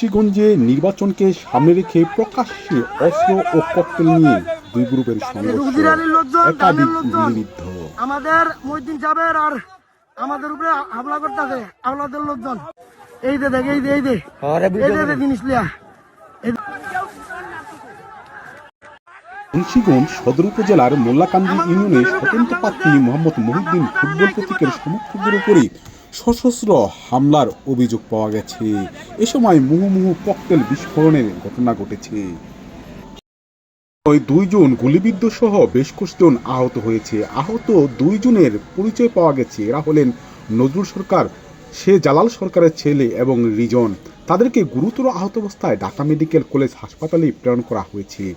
মুন্সিগঞ্জে নির্বাচনকে সামনে রেখে প্রকাশ্যে অস্ত্র ও ককটেল নিয়ে দুই গ্রুপের একাধিক গুলিবিদ্ধ আমাদের আর আমাদের উপরে হামলা করতেছে লোকজন। এই দে দেখ এই দে এই দে এই দে, জিনিস লিয়া। মুন্সিগঞ্জ সদর উপজেলার মোল্লাকান্দি ইউনিয়নে স্বতন্ত্র প্রার্থী মোহাম্মদ মহিউদ্দিন ফুটবল প্রতীকের সমর্থকদের উপরে সশস্ত্র হামলার অভিযোগ পাওয়া গেছে। এ সময় মুহুমুহু ককটেল বিস্ফোরণের ঘটনা ঘটেছে। দুইজন গুলিবিদ্ধ সহ বেশ কয়েকজন আহত হয়েছে। আহত দুইজনের পরিচয় পাওয়া গেছে। এরা হলেন নজরুল সরকার, সে জালাল সরকারের ছেলে এবং রিজন। তাদেরকে গুরুতর আহত অবস্থায় ঢাকা মেডিকেল কলেজ হাসপাতালে প্রেরণ করা হয়েছে।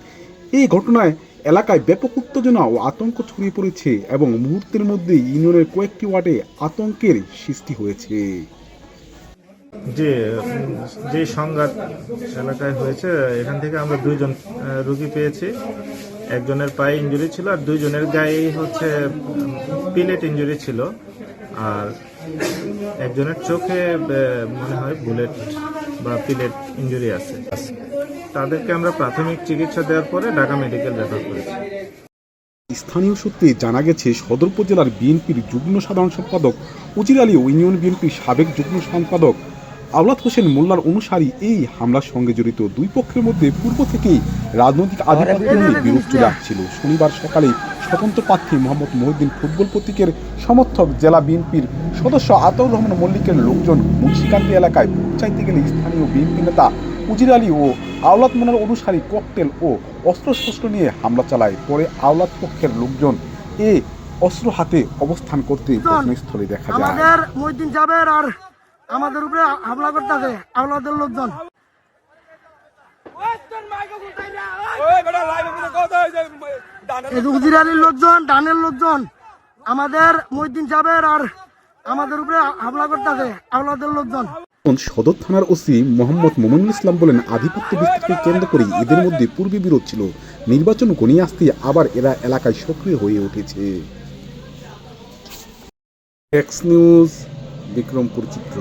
এই ঘটনায় এলাকায় ব্যাপক উত্তেজনা ও আতঙ্ক ছড়িয়ে পড়েছে এবং মুহূর্তের মধ্যে ইউনিয়নের কয়েকটি ওয়ার্ডে আতঙ্কের সৃষ্টি হয়েছে। যে যে সংঘাত এলাকায় হয়েছে, এখান থেকে আমরা দুইজন রুগী পেয়েছি। একজনের পায়ে ইঞ্জুরি ছিল আর দুইজনের গায়ে হচ্ছে পিলেট ইঞ্জুরি ছিল। আর একজনের চোখে মনে হয় বুলেট বা পিলেট ইঞ্জুরি আছে। তাদেরকে আমরা প্রাথমিক চিকিৎসা দেওয়ার পরে ঢাকা মেডিকেল রেফার করেছি। স্থানীয় সূত্রে জানা গেছে সদর উপজেলার বিএনপির যুগ্ম সাধারণ সম্পাদক, উজির আলী ইউনিয়ন বিএনপির সাবেক যুগ্ম সম্পাদক আওলাদ হোসেন মোল্লার অনুসারী এই হামলার সঙ্গে জড়িত দুই পক্ষের মধ্যে পূর্ব থেকেই রাজনৈতিক আধিপত্য নিয়ে বিরোধ চলে আসছিল। শনিবার সকালে স্বতন্ত্র প্রার্থী মোহাম্মদ মহিউদ্দিন ফুটবল প্রতীকের সমর্থক জেলা বিএনপির সদস্য আতাউর রহমান মল্লিকের লোকজন মুন্সিকান্দি এলাকায় চাইতে গেলে স্থানীয় বিএনপি নেতা উজির আলী ও আওলাদ মোনার অনুসারী ককটেল ও অস্ত্রশস্ত্র নিয়ে হামলা চালায়। পরে আওলাদ পক্ষের লোকজন এ অস্ত্র হাতে অবস্থান করতে ঘটনাস্থলে দেখা যায়। আমাদের মহিদ্দিন সাহেবের আর আমাদের উপরে হামলা করতেছে আওলাদের লোকজন। এই রুজিরালির লোকজন ডানের লোকজন আমাদের মহিদ্দিন সাহেবের আর আমাদের উপরে হামলা করতেছে আওলাদের লোকজন। সদর থানার ওসি মোহাম্মদ মোমিনুল ইসলাম বলেন, আধিপত্য বিস্তারকে কেন্দ্র করে এদের মধ্যে পূর্বে বিরোধ ছিল। নির্বাচন ঘনিয়ে আসতে আবার এরা এলাকায় সক্রিয় হয়ে উঠেছে। এক্স নিউজ বিক্রমপুর চিত্র।